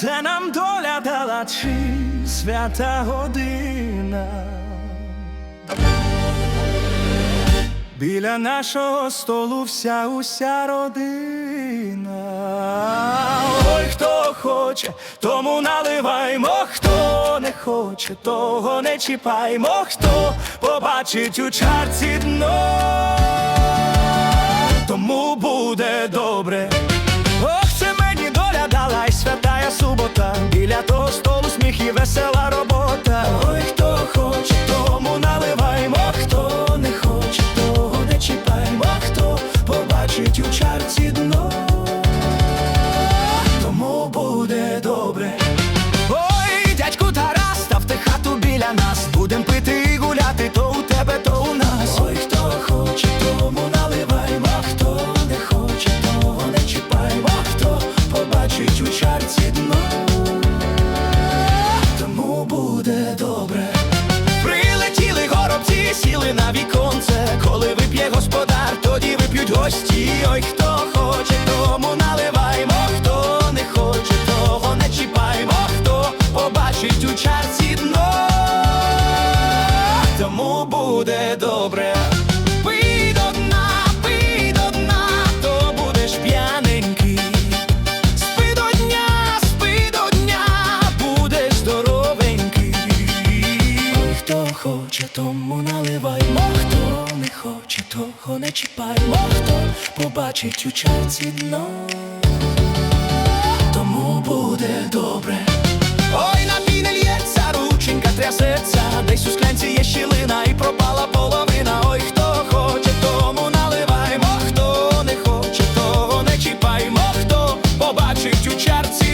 це нам доля дала чи свята година. Біля нашого столу вся уся родина. Ой, хто хоче, тому наливаймо, хто не хоче, того не чіпаймо, хто побачить у чарці дно, тому буде добре. Святая. Біля того столу сміх і весела робота. Ой, хто хоче, тому наливаймо, хто не хоче, того не чіпаймо, хто побачить у чарці дно, тому буде добре. Ой, дядьку Тарас, ставте хату біля нас. Будем пити і гуляти, то у тебе, то у нас. Ой, хто хоче, тому наливаймо, хто не хоче, того не чіпаймо, хто побачить у чарці горобці, на віконце. Коли вип'є господар, тоді вип'ють гості. Ой, хто хоче, тому наливаймо, хто не хоче, того не чіпаймо, хто побачить у чарці хоче, тому наливаймо, хто не хоче, того не чіпаймо, хто побачить у чарці дно, тому буде добре. Ой, напій не л'ється, рученька трясеться, десь у склянці є щілина і пропала половина. Ой, хто хоче, тому наливаймо, хто не хоче, того не чіпаймо, хто побачить у чарці.